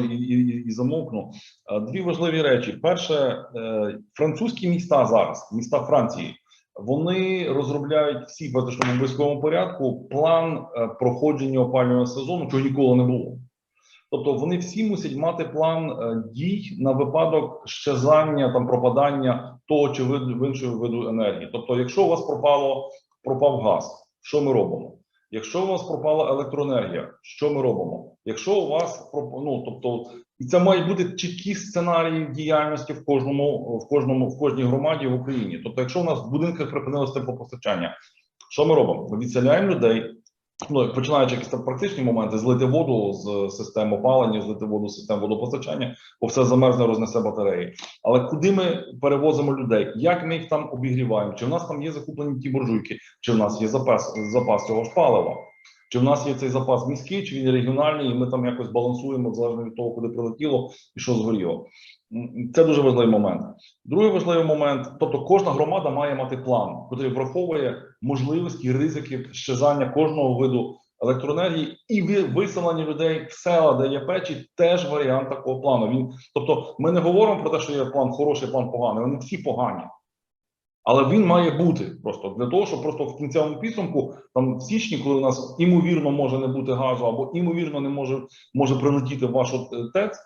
і, і, і замовкну. Е, Дві важливі речі. Перше, е, французькі міста зараз, міста Франції, вони розробляють всі в обов'язковому порядку план е, проходження опалювального сезону, чого ніколи не було. Тобто вони всі мусять мати план дій на випадок щезання там пропадання того чи виду іншого виду енергії. Тобто, якщо у вас пропало пропав газ, що ми робимо? Якщо у вас пропала електроенергія, що ми робимо? Якщо у вас ну, тобто, і це мають бути чіткі сценарії діяльності в кожному, в кожному, в кожній громаді в Україні. Тобто, якщо у нас в будинках припинилося теплопостачання, що ми робимо? Ми відселяємо людей. Ну, починаючи якісь там практичні моменти, злити воду з систем опалення, злити воду з систем водопостачання, бо все замерзне, рознесе батареї. Але куди ми перевозимо людей? Як ми їх там обігріваємо? Чи в нас там є закуплені ті буржуйки? Чи в нас є запас запас цього ж палива? Чи в нас є цей запас міський, чи він регіональний, і ми там якось балансуємо залежно від того, куди прилетіло і що згоріло? Це дуже важливий момент. Другий важливий момент: тобто, кожна громада має мати план, який враховує можливості і ризики щезання кожного виду електроенергії і ви- виселення людей в села, де є печі, теж варіант такого плану. Він тобто, ми не говоримо про те, що є план хороший, план поганий. Вони всі погані. Але він має бути просто для того, щоб просто в кінцевому підсумку, там в січні, коли у нас імовірно може не бути газу, або імовірно не може може прилетіти вашу е, ТЕЦ,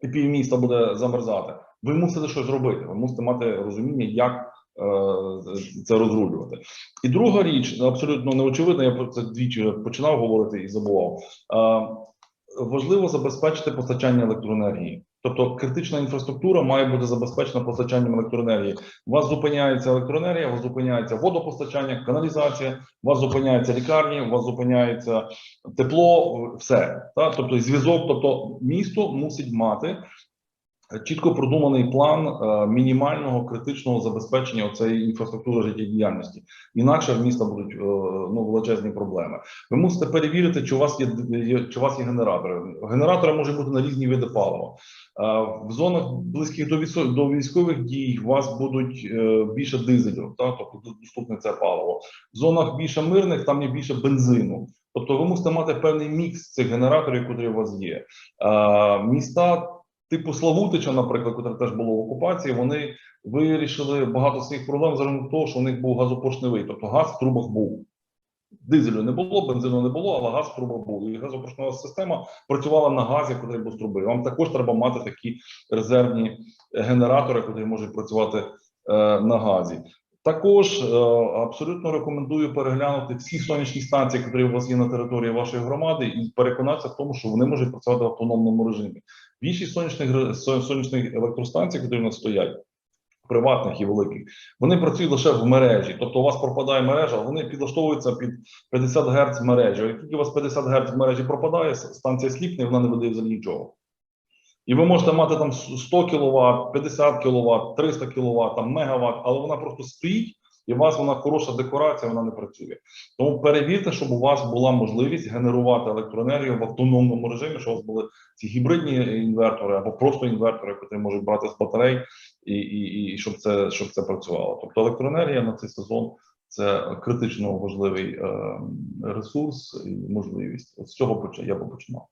і півміста буде замерзати. Ви мусите щось робити. Ви мусите мати розуміння, як е, це розрулювати. І друга річ, абсолютно неочевидна, я про це двічі починав говорити і забував. Е, важливо забезпечити постачання електроенергії. Тобто критична інфраструктура має бути забезпечена постачанням електроенергії. У вас зупиняється електроенергія, у вас зупиняється водопостачання, каналізація, у вас зупиняються лікарні, у вас зупиняється тепло, все. Та? Тобто зв'язок, тобто місто мусить мати чітко продуманий план е, мінімального критичного забезпечення цієї інфраструктури життєдіяльності. Інакше в міста будуть е, ну, величезні проблеми. Ви мусите перевірити, чи у вас є, чи у вас є генератори. Генератори можуть бути на різні види палива. Е, В зонах близьких до військо- до військових дій у вас будуть більше дизелів, та тобто доступне це паливо. В зонах більше мирних там є більше бензину. Тобто ви мусите мати певний мікс цих генераторів, які у вас є. Міста типу Славутича, наприклад, яке теж було в окупації, вони вирішили багато своїх проблем за рахунок того, що у них був газопоршневий, тобто газ в трубах був. Дизелю не було, бензину не було, але газ в трубах був. І газопоршнева система працювала на газі, який був з труби. Вам також треба мати такі резервні генератори, які можуть працювати е, на газі. Також е, абсолютно рекомендую переглянути всі сонячні станції, які у вас є на території вашої громади, і переконатися в тому, що вони можуть працювати в автономному режимі. Більшість сонячних сонячних електростанцій, які у нас стоять, приватних і великих, вони працюють лише в мережі. Тобто у вас пропадає мережа, вони підлаштовуються під 50 Гц мережі. Як тільки у вас 50 Гц в мережі пропадає, станція сліпне, і вона не видає взагалі нічого. І ви можете мати там 100 кВт, 50 кВт, 300 кВт, там мегаватт, але вона просто стоїть, і у вас вона хороша декорація, вона не працює. Тому перевірте, щоб у вас була можливість генерувати електроенергію в автономному режимі, щоб у вас були ці гібридні інвертори або просто інвертори, які можуть брати з батарей, і, і, і щоб це щоб це працювало. Тобто електроенергія на цей сезон це критично важливий е, ресурс і можливість. От з цього я би починав.